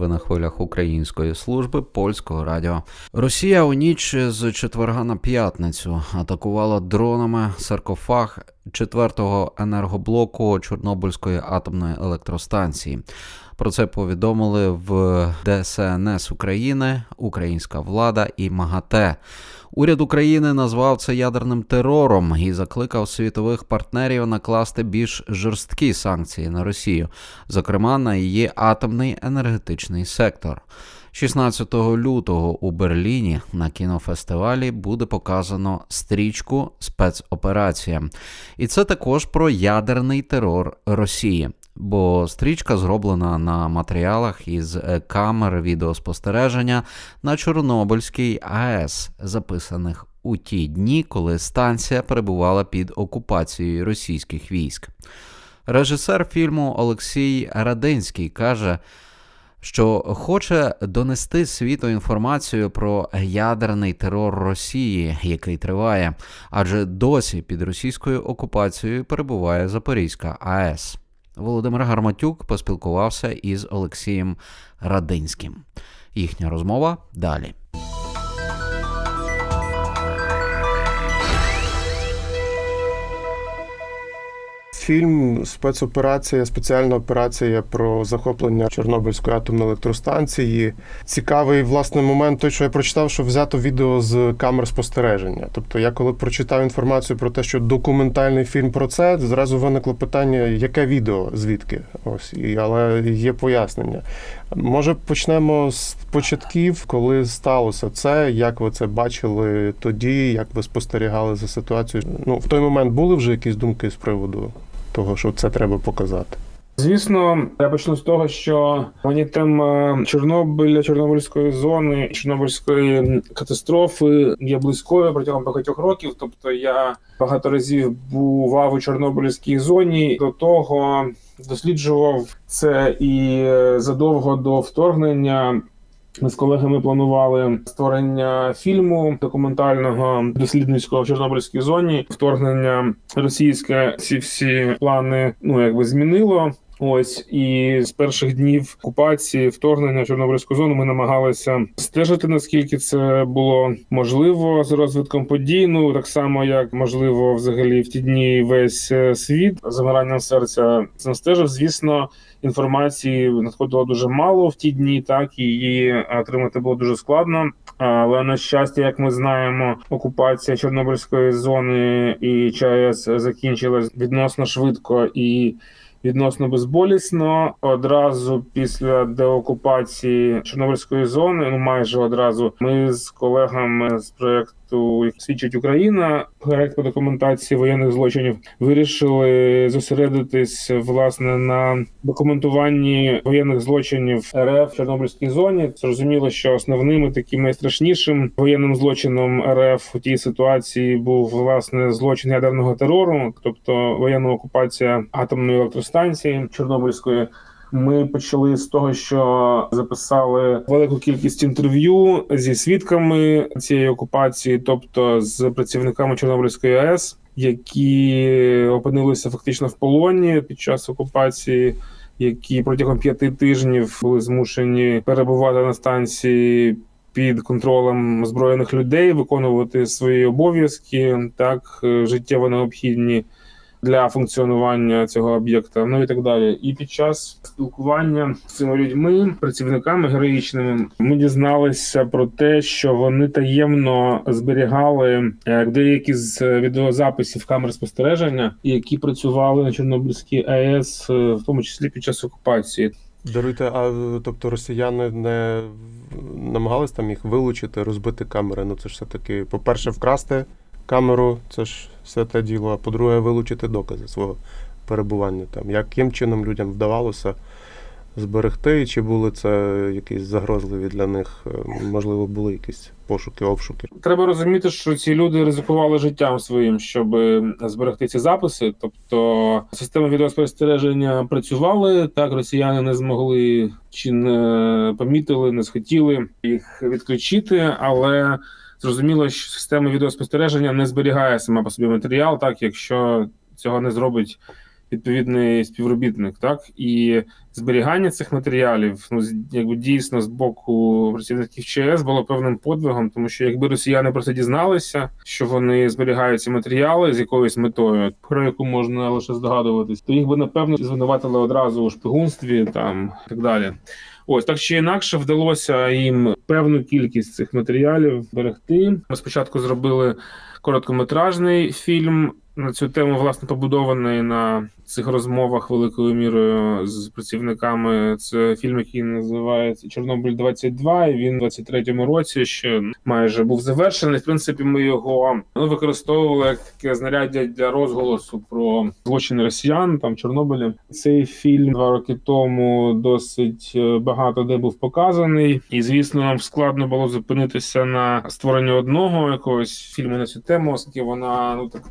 Ви на хвилях української служби польського радіо. Росія у ніч з четверга на п'ятницю атакувала дронами саркофаг четвертого енергоблоку Чорнобильської атомної електростанції. Про це повідомили в ДСНС України, Українська влада і МАГАТЕ. Уряд України назвав це ядерним терором і закликав світових партнерів накласти більш жорсткі санкції на Росію, зокрема на її атомний енергетичний сектор. 16 лютого у Берліні на кінофестивалі буде показано стрічку спецоперація. І це також про ядерний терор Росії. Бо стрічка зроблена на матеріалах із е, камер відеоспостереження на Чорнобильській АЕС, записаних у ті дні, коли станція перебувала під окупацією російських військ. Режисер фільму Олексій Радинський каже, що хоче донести світу інформацію про ядерний терор Росії, який триває, адже досі під російською окупацією перебуває Запорізька АЕС. Володимир Гарматюк поспілкувався із Олексієм Радинським. Їхня розмова далі. Фільм спецоперація, спеціальна операція про захоплення Чорнобильської атомної електростанції. Цікавий власне момент, той, що я прочитав, що взято відео з камер спостереження. Тобто, я коли прочитав інформацію про те, що документальний фільм про це, зразу виникло питання, яке відео, звідки? Ось і але є пояснення. Може, почнемо з початків, коли сталося це, як ви це бачили тоді, як ви спостерігали за ситуацією? Ну, в той момент були вже якісь думки з приводу того, що це треба показати? Звісно, я почну з того, що мені тема Чорнобиля, Чорнобильської зони, Чорнобильської катастрофи є близькою протягом багатьох років. Тобто я багато разів бував у Чорнобильській зоні. До того досліджував це і задовго до вторгнення. Ми з колегами планували створення фільму документального дослідницького в Чорнобильській зоні. Вторгнення російське ці всі плани ну якби змінило. Ось і з перших днів окупації вторгнення в зону ми намагалися стежити наскільки це було можливо з розвитком подій. Ну так само як можливо, взагалі в ті дні весь е, світ замиранням серця стежив. Звісно, інформації надходило дуже мало в ті дні, так і її отримати було дуже складно. Але на щастя, як ми знаємо, окупація Чорнобильської зони і ЧАЕС закінчилась відносно швидко і. Відносно безболісно. Одразу після деокупації Чорнобильської зони, ну майже одразу, ми з колегами з проекту «Як свідчить Україна, проект по документації воєнних злочинів, вирішили зосередитись власне на документуванні воєнних злочинів РФ в Чорнобильській зоні. Зрозуміло, що основним і таким найстрашнішим воєнним злочином РФ у тій ситуації був власне злочин ядерного терору, тобто воєнна окупація атомної електростанції Чорнобильської. Ми почали з того, що записали велику кількість інтерв'ю зі свідками цієї окупації, тобто з працівниками Чорнобильської АЕС, які опинилися фактично в полоні під час окупації. Які протягом п'яти тижнів були змушені перебувати на станції під контролем збройних людей, виконувати свої обов'язки, так життєво необхідні для функціонування цього об'єкта, ну і так далі. І під час спілкування з цими людьми, працівниками героїчними, ми дізналися про те, що вони таємно зберігали е, деякі з відеозаписів камер спостереження, які працювали на Чорнобильській АЕС, е, в тому числі під час окупації. Даруйте, а тобто росіяни не намагались там їх вилучити, розбити камери? Ну це ж все таки, по-перше, вкрасти камеру, це ж все те діло. А по-друге, вилучити докази свого перебування там. Яким чином людям вдавалося зберегти, чи були це якісь загрозливі для них? Можливо, були якісь пошуки, обшуки? Треба розуміти, що ці люди ризикували життям своїм, щоб зберегти ці записи. Тобто системи відеоспостереження працювали так, росіяни не змогли чи не помітили, не схотіли їх відключити, але Зрозуміло, що система відеоспостереження не зберігає сама по собі матеріал, так якщо цього не зробить відповідний співробітник, так і зберігання цих матеріалів, ну якби дійсно з боку працівників ЧС було певним подвигом, тому що якби росіяни про це дізналися, що вони зберігають ці матеріали з якоюсь метою, про яку можна лише здогадуватись, то їх би напевно звинуватили одразу у шпигунстві там і так далі. Ось так чи інакше вдалося їм певну кількість цих матеріалів берегти. Ми спочатку зробили короткометражний фільм на цю тему, власне, побудований на цих розмовах великою мірою з працівниками. Це фільм, який називається Чорнобиль 22 і він у 23-му році ще майже був завершений. В принципі, ми його ну, використовували як таке знаряддя для розголосу про злочини росіян там Чорнобилі. Цей фільм два роки тому досить е, багато де був показаний, і звісно, нам складно було зупинитися на створенні одного якогось фільму на цю тему, оскільки вона ну так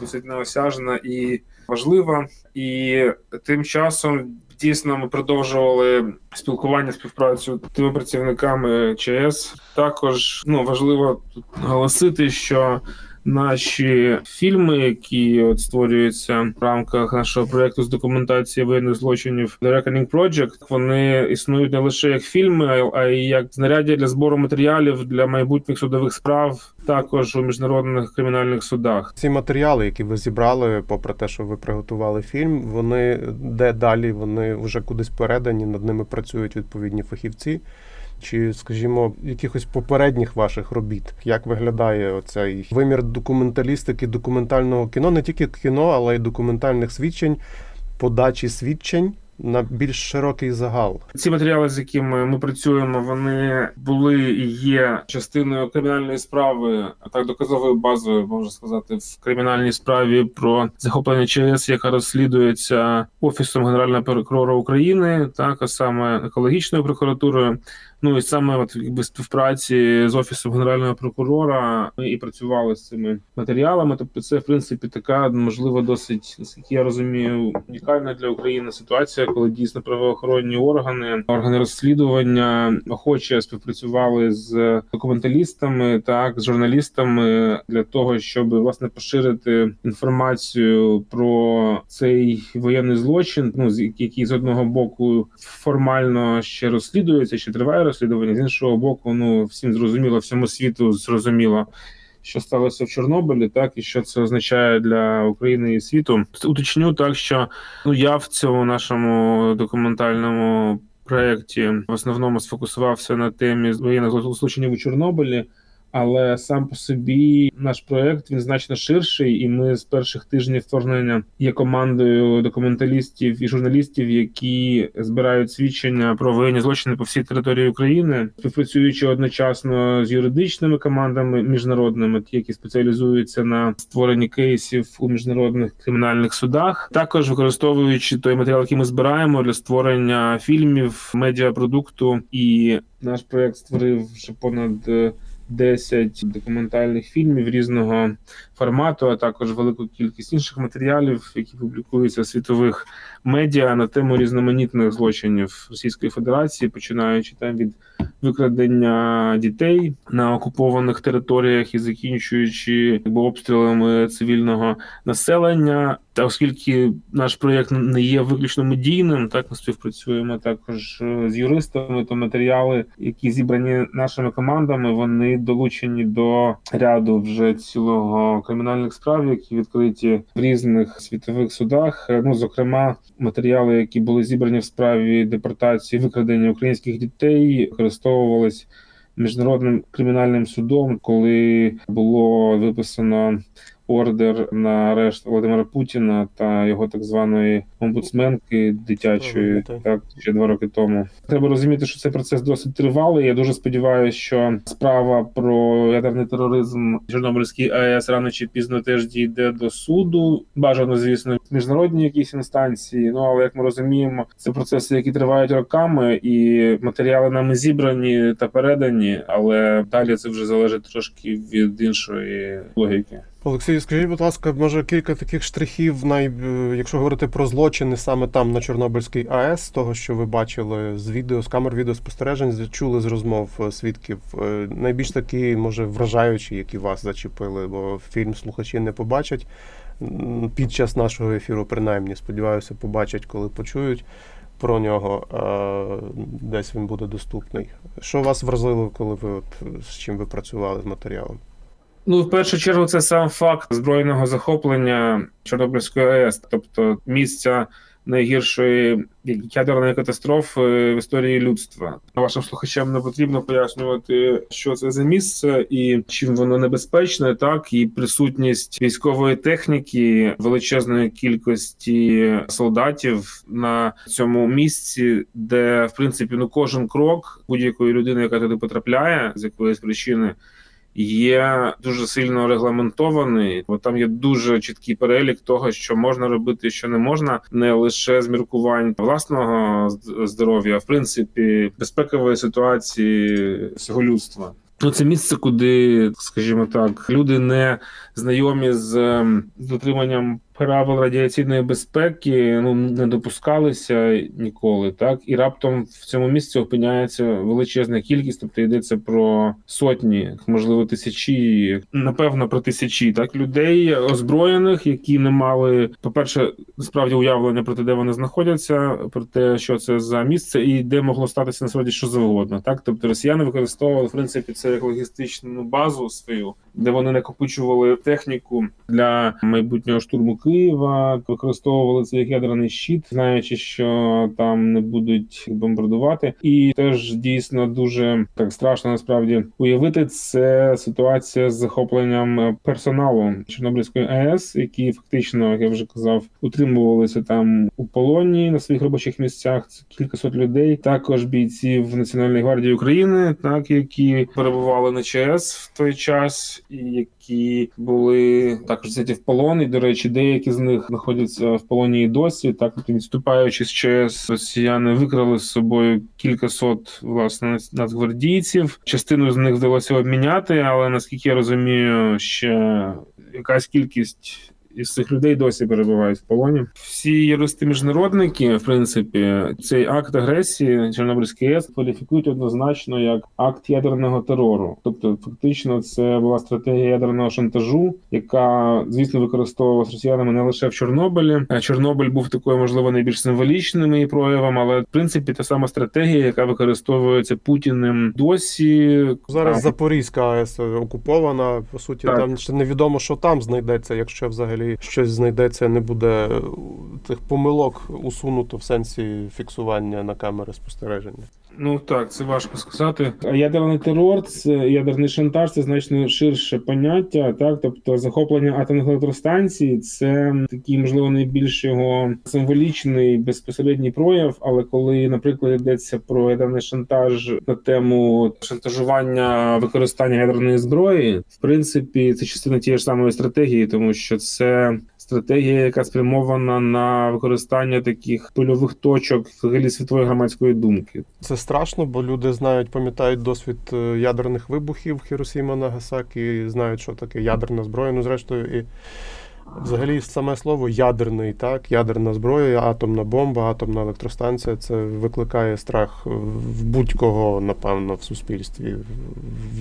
досить неосяжна і важлива. І тим часом дійсно ми продовжували спілкування, співпрацю тими працівниками ЧС. Також ну важливо тут наголосити, що наші фільми, які от створюються в рамках нашого проекту з документації воєнних злочинів The Reckoning Project, вони існують не лише як фільми, а й як знаряддя для збору матеріалів для майбутніх судових справ, також у міжнародних кримінальних судах. Ці матеріали, які ви зібрали, попри те, що ви приготували фільм, вони де далі? Вони вже кудись передані, над ними працюють відповідні фахівці. Чи, скажімо, якихось попередніх ваших робіт, як виглядає оцей вимір документалістики, документального кіно, не тільки кіно, але й документальних свідчень, подачі свідчень на більш широкий загал. Ці матеріали, з якими ми працюємо, вони були і є частиною кримінальної справи, а так доказовою базою, можна сказати, в кримінальній справі про захоплення ЧС, яка розслідується офісом генерального прокурора України, так а саме екологічною прокуратурою. Ну і саме от якби співпраці з офісом генерального прокурора ми і працювали з цими матеріалами. Тобто, це в принципі така можливо досить, наскільки я розумію, унікальна для України ситуація, коли дійсно правоохоронні органи, органи розслідування охоче співпрацювали з документалістами, так з журналістами для того, щоб власне поширити інформацію про цей воєнний злочин, ну з який з одного боку формально ще розслідується, ще триває розслідування. З іншого боку, ну всім зрозуміло, всьому світу зрозуміло. Що сталося в Чорнобилі, так і що це означає для України і світу? Уточню так, що ну я в цьому нашому документальному проєкті в основному сфокусувався на темі воєнних злочинів у Чорнобилі. Але сам по собі наш проект він значно ширший, і ми з перших тижнів вторгнення є командою документалістів і журналістів, які збирають свідчення про воєнні злочини по всій території України, співпрацюючи одночасно з юридичними командами міжнародними, які спеціалізуються на створенні кейсів у міжнародних кримінальних судах, також використовуючи той матеріал, який ми збираємо для створення фільмів, медіапродукту, і наш проект створив вже понад. Е, 10 документальних фільмів різного формату, а також велику кількість інших матеріалів, які публікуються в світових медіа на тему різноманітних злочинів Російської Федерації, починаючи там від викрадення дітей на окупованих територіях і закінчуючи якби, обстрілами цивільного населення. Та оскільки наш проєкт не є виключно медійним, так ми співпрацюємо також е, з юристами, то матеріали, які зібрані нашими командами, вони долучені до ряду вже цілого кримінальних справ, які відкриті в різних світових судах. Е, Ну, зокрема, матеріали, які були зібрані в справі депортації викрадення українських дітей, використовувались міжнародним кримінальним судом, коли було виписано ордер на арешт Володимира Путіна та його так званої омбудсменки дитячої, так ще два роки тому. Треба розуміти, що цей процес досить тривалий. Я дуже сподіваюся, що справа про ядерний тероризм Чорнобильській АЕС рано чи пізно теж дійде до суду. Бажано, звісно, в міжнародній якісь інстанції. Ну але як ми розуміємо, це процеси, які тривають роками, і матеріали нами зібрані та передані, але далі це вже залежить трошки від іншої логіки. Олексій, скажіть, будь ласка, може кілька таких штрихів, най... е, якщо говорити про злочини саме там на Чорнобильській АЕС, того, що ви бачили з відео, з камер відеоспостережень, чули з розмов е, свідків. е, Найбільш такі, може, вражаючі, які вас зачепили, бо фільм слухачі не побачать. під час нашого ефіру, принаймні, сподіваюся, побачать, коли почують про нього. Десь він буде доступний. Що вас вразило, коли ви от з чим ви працювали з матеріалом? Ну, в першу чергу, це сам факт збройного захоплення Чорнобильської АЕС, тобто місця найгіршої ядерної катастрофи в історії людства. Вашим слухачам не потрібно пояснювати, що це за місце і чим воно небезпечне, так і присутність військової техніки, величезної кількості солдатів на цьому місці, де в принципі ну кожен крок будь-якої людини, яка туди потрапляє з якоїсь причини є дуже сильно регламентований, бо там є дуже чіткий перелік того, що можна робити, що не можна, не лише з міркувань власного здоров'я, а в принципі безпекової ситуації всього людства. Ну, це місце, куди, скажімо так, люди не знайомі ем, з дотриманням правил радіаційної безпеки, ну не допускалися ніколи, так? І раптом в цьому місці опиняється величезна кількість, тобто йдеться про сотні, можливо, тисячі, напевно, про тисячі так? Людей озброєних, які не мали, по-перше, справді уявлення про те, де вони знаходяться, про те, що це за місце, і де могло статися насправді що завгодно. Так, тобто росіяни використовували в принципі це як логістичну базу свою, де вони накопичували техніку для майбутнього штурму Києва, використовували це як ядерний щит, знаючи, що там не будуть бомбардувати, і теж дійсно дуже так страшно насправді уявити це ситуація з захопленням персоналу Чорнобильської АЕС, які фактично, як я вже казав, утримувалися там у полоні на своїх робочих місцях. Це кількасот людей. Також бійців Національної гвардії України, так які перебували на ЧАЕС в той час, і які були також взяті в полон. І до речі, деякі з них знаходяться в полоні і досі. Так відступаючи з ЧС, росіяни викрали з собою кількасот власне нацгвардійців. Частину з них вдалося обміняти, але наскільки я розумію, ще якась кількість. Із цих людей досі перебувають в полоні. Всі юристи-міжнародники, в принципі, цей акт агресії Чорнобильської АЕС кваліфікують однозначно як акт ядерного терору. Тобто, фактично, це була стратегія ядерного шантажу, яка, звісно, використовувалася росіянами не лише в Чорнобилі. Чорнобиль був такою, можливо, найбільш символічним її проявом, але в принципі та сама стратегія, яка використовується Путіним досі Зараз. Запорізька АЕС окупована. По суті, Так. там ще невідомо, що там знайдеться, якщо взагалі щось знайдеться, не буде е, тих помилок усунуто в сенсі фіксування на камери спостереження. Ну так, це важко сказати. Ядерний терор, це ядерний шантаж, це значно ширше поняття. Так, тобто захоплення атомних електростанцій, це такий, можливо, найбільш його символічний безпосередній прояв. Але коли, наприклад, йдеться про ядерний шантаж на тему шантажування використання ядерної зброї, в принципі, це частина тієї ж самої стратегії, тому що це стратегія, яка спрямована на використання таких польових точок взагалі світової громадської думки. Це страшно, бо люди знають, пам'ятають досвід е, ядерних вибухів Хіросіма Нагасакі, знають, що таке ядерна зброя. Ну, зрештою, і взагалі саме слово ядерний, так, ядерна зброя, атомна бомба, атомна електростанція це викликає страх в будь-кого, напевно, в суспільстві,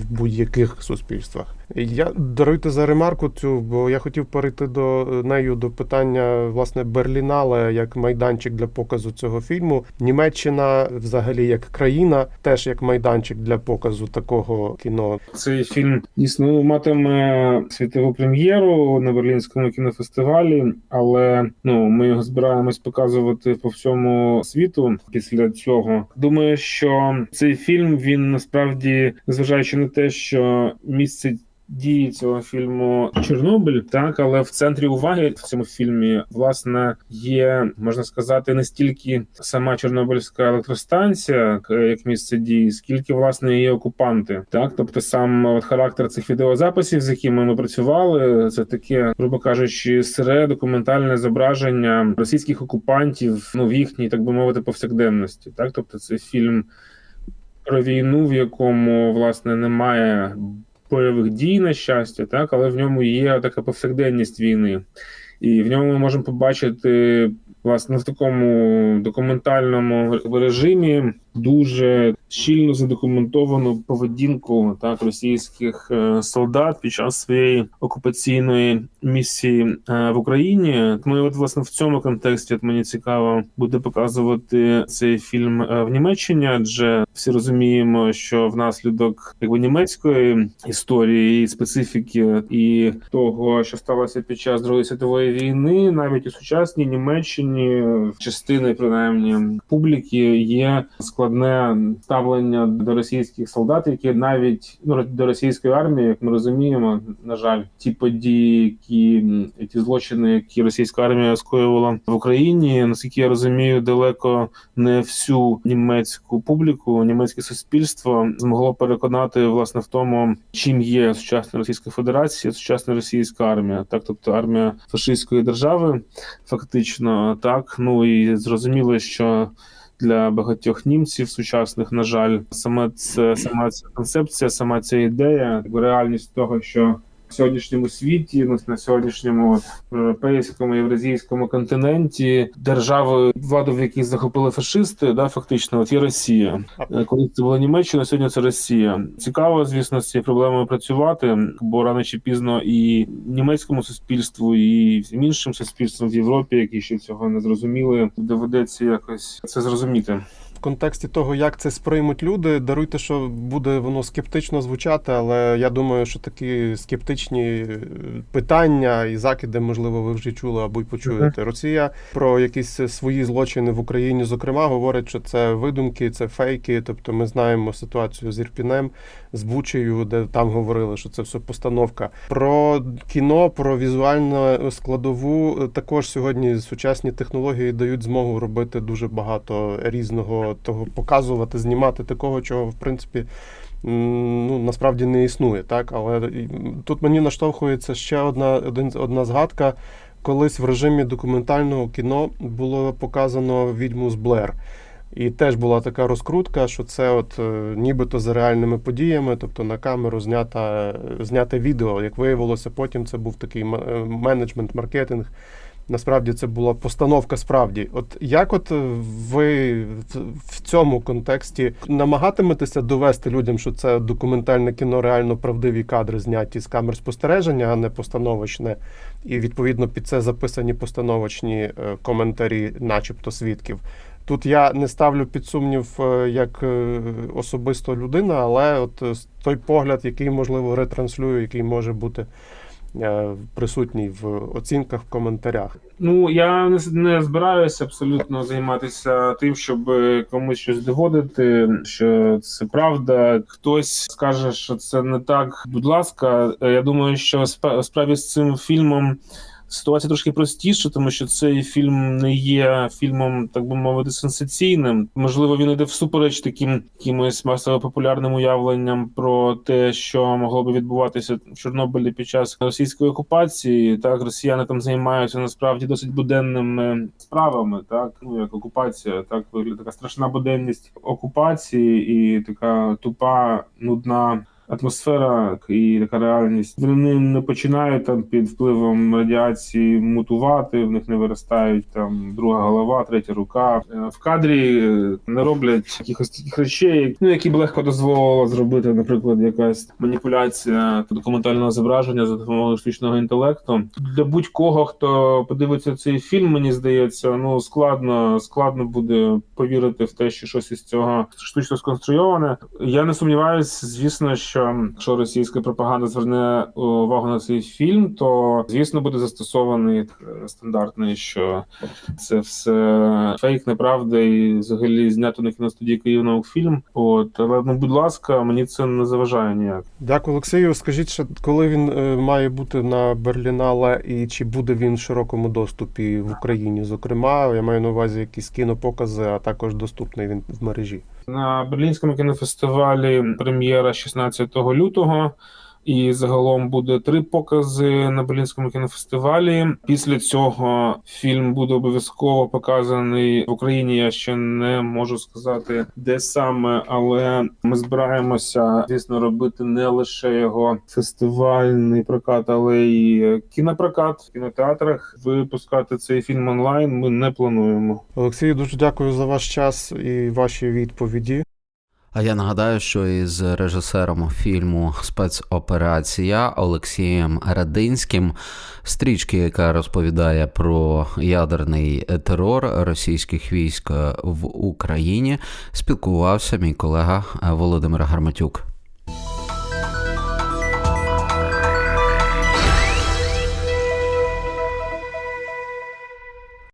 в будь-яких суспільствах. Я даруйте за ремарку цю, бо я хотів перейти до нею до питання власне Берлінале як майданчик для показу цього фільму. Німеччина, взагалі, як країна, теж як майданчик для показу такого кіно. Цей фільм дійсно матиме світову прем'єру на Берлінському кінофестивалі, але ну ми його збираємось показувати по всьому світу після цього. Думаю, що цей фільм він насправді, зважаючи на те, що місце. Дії цього фільму Чорнобиль, так але в центрі уваги в цьому фільмі власне є можна сказати не стільки сама Чорнобильська електростанція як місце дії, скільки власне її окупанти, так тобто сам от характер цих відеозаписів, з якими ми працювали, це таке, грубо кажучи, сире документальне зображення російських окупантів, ну в їхній, так би мовити, повсякденності. Так, тобто, це фільм про війну, в якому власне немає бойових дій на щастя, так, але в ньому є така повсякденність війни. І в ньому ми можемо побачити власне в такому документальному режимі дуже щільно задокументовану поведінку так російських е, солдат під час своєї окупаційної місії е, в Україні. Тому і от власне в цьому контексті от мені цікаво буде показувати цей фільм е, в Німеччині, адже всі розуміємо, що внаслідок якби німецької історії і специфіки і того, що сталося під час Другої світової війни, навіть у сучасній Німеччині частини принаймні публіки є складне ставлення до російських солдат, які навіть ну до російської армії, як ми розуміємо, на жаль, ті події, які ті злочини, які російська армія скоювала в Україні, наскільки я розумію, далеко не всю німецьку публіку, німецьке суспільство змогло переконати власне в тому, чим є сучасна Російська Федерація, сучасна російська армія, так тобто армія фашистської держави, фактично так. Ну і зрозуміло, що для багатьох німців сучасних, на жаль, саме це сама ця концепція, сама ця ідея, реальність того, що в сьогоднішньому світі, на сьогоднішньому європейському євразійському континенті держави, владу, в якій захопили фашисти, да, фактично, от є Росія. Е, Коли це була Німеччина, сьогодні це Росія. Цікаво, звісно, з цією проблемою працювати, бо рано чи пізно і німецькому суспільству, і всім іншим суспільствам в Європі, які ще цього не зрозуміли, доведеться якось це зрозуміти. Контексті того, як це сприймуть люди, даруйте, що буде воно скептично звучати, але я думаю, що такі скептичні е, питання і закиди, можливо, ви вже чули або й почуєте. Росія про якісь свої злочини в Україні, зокрема, говорить, що це видумки, це фейки. Тобто, ми знаємо ситуацію з Ірпінем, з Бучею, де там говорили, що це все постановка. Про кіно, про візуальну складову е, також сьогодні сучасні технології дають змогу робити дуже багато різного того, показувати, знімати такого, чого в принципі. Ну, насправді не існує, так? Але тут мені наштовхується ще одна, один, одна згадка. Колись в режимі документального кіно було показано відьму з Блер. І теж була така розкрутка, що це от е, нібито за реальними подіями, тобто на камеру знята, е, зняте відео. Як виявилося, потім це був такий е, менеджмент, маркетинг. Насправді це була постановка справді. От як от е, ви в- цьому контексті намагатиметеся довести людям, що це документальне кіно, реально правдиві кадри зняті з камер спостереження, а не постановочне, і відповідно під це записані постановочні е, коментарі, начебто свідків. Тут я не ставлю під сумнів е, як особисто людина, але от той погляд, який можливо ретранслюю, який може бути присутній в оцінках, в коментарях. Ну я не, не збираюся абсолютно займатися тим, щоб е, комусь щось доводити, що це правда. Хтось скаже, що це не так. Будь ласка, Е, я думаю, що справі з цим фільмом. Ситуація трошки простіша, тому що цей фільм не є фільмом, так би мовити, сенсаційним. Можливо, він іде всупереч таким якимось масово популярним уявленням про те, що могло би відбуватися в Чорнобилі під час російської окупації. Так, росіяни там займаються насправді досить буденними справами. Так, ну як окупація, так така страшна буденність окупації і така тупа, нудна атмосфера і така реальність. Вони не починають там під впливом радіації мутувати, в них не виростають там друга голова, третя рука. Е, В кадрі е, не роблять якихось таких речей, ну які б легко дозволила зробити, наприклад, якась маніпуляція документального зображення за допомогою штучного інтелекту. Для будь-кого, хто подивиться цей фільм, мені здається, ну складно складно буде повірити в те, що щось із цього штучно сконструйоване. Я не сумніваюся, звісно, що якщо російська пропаганда зверне увагу на цей фільм, то звісно буде застосований е, стандартний, що це все фейк, неправда, і взагалі знято на кіностудії Київ наукфільм. От але ну, будь ласка, мені це не заважає ніяк. Дякую, Олексію. Скажіть, ще, коли він е, має бути на Берлінале і чи буде він в широкому доступі в Україні? Зокрема, я маю на увазі якісь кінопокази, а також доступний він в мережі. На Берлінському кінофестивалі прем'єра 16 лютого. І загалом буде три покази на Берлінському кінофестивалі. Після цього фільм буде обов'язково показаний в Україні. Я ще не можу сказати, де саме, але ми збираємося, звісно, робити не лише його фестивальний прокат, але й кінопрокат в кінотеатрах. Випускати цей фільм онлайн ми не плануємо. Олексію, дуже дякую за ваш час і ваші відповіді. А я нагадаю, що із режисером фільму Спецоперація Олексієм Радинським, стрічки, яка розповідає про ядерний терор російських військ в Україні, спілкувався мій колега Володимир Гарматюк.